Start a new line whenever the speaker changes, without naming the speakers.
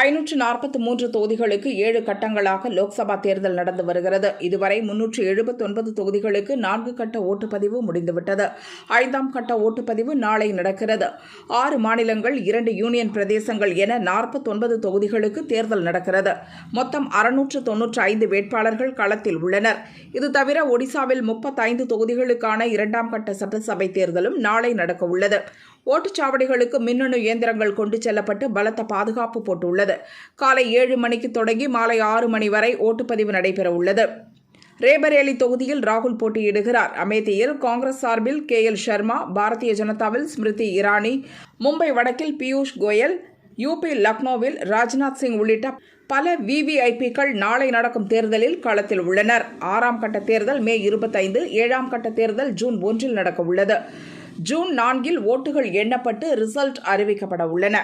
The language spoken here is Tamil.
ஐநூற்று நாற்பத்தி மூன்று தொகுதிகளுக்கு ஏழு கட்டங்களாக லோக்சபா தேர்தல் நடந்து வருகிறது. இதுவரை முன்னூற்று எழுபத்தொன்பது தொகுதிகளுக்கு நான்கு கட்ட ஓட்டுப்பதிவு முடிந்துவிட்டது. ஐந்தாம் கட்ட ஓட்டுப்பதிவு நாளை நடக்கிறது. ஆறு மாநிலங்கள் இரண்டு யூனியன் பிரதேசங்கள் என நாற்பத்தொன்பது தொகுதிகளுக்கு தேர்தல் நடக்கிறது. மொத்தம் அறுநூற்று தொன்னூற்று ஐந்து வேட்பாளர்கள் களத்தில் உள்ளனர். இது தவிர ஒடிசாவில் முப்பத்தைந்து தொகுதிகளுக்கான இரண்டாம் கட்ட சட்டசபை தேர்தலும் நாளை நடக்க உள்ளது ஓட்டுச்சாவடிகளுக்கு மின்னணு இயந்திரங்கள் கொண்டு செல்லப்பட்டு பலத்த பாதுகாப்பு போட்டுள்ளது. காலை ஏழு மணிக்கு தொடங்கி மாலை ஆறு மணி வரை ஓட்டுப்பதிவு நடைபெற உள்ளது ரேபரேலி தொகுதியில் ராகுல் போட்டியிடுகிறார். அமேதியில் காங்கிரஸ் சார்பில் கே எல் சர்மா பாரதிய ஜனதாவில் ஸ்மிருதி இரானி மும்பை வடக்கில் பியூஷ் கோயல் யூபி லக்னோவில் ராஜ்நாத் சிங் உள்ளிட்ட பல விவிஐபிக்கள் நாளை நடக்கும் தேர்தலில் களத்தில் உள்ளனர். ஆறாம் கட்ட தேர்தல் மே இருபத்தைந்து ஏழாம் கட்ட தேர்தல் ஜூன் ஒன்றில் நடக்க உள்ளது ஜூன் நான்கில் ஓட்டுகள் எண்ணப்பட்டு ரிசல்ட் அறிவிக்கப்பட உள்ளன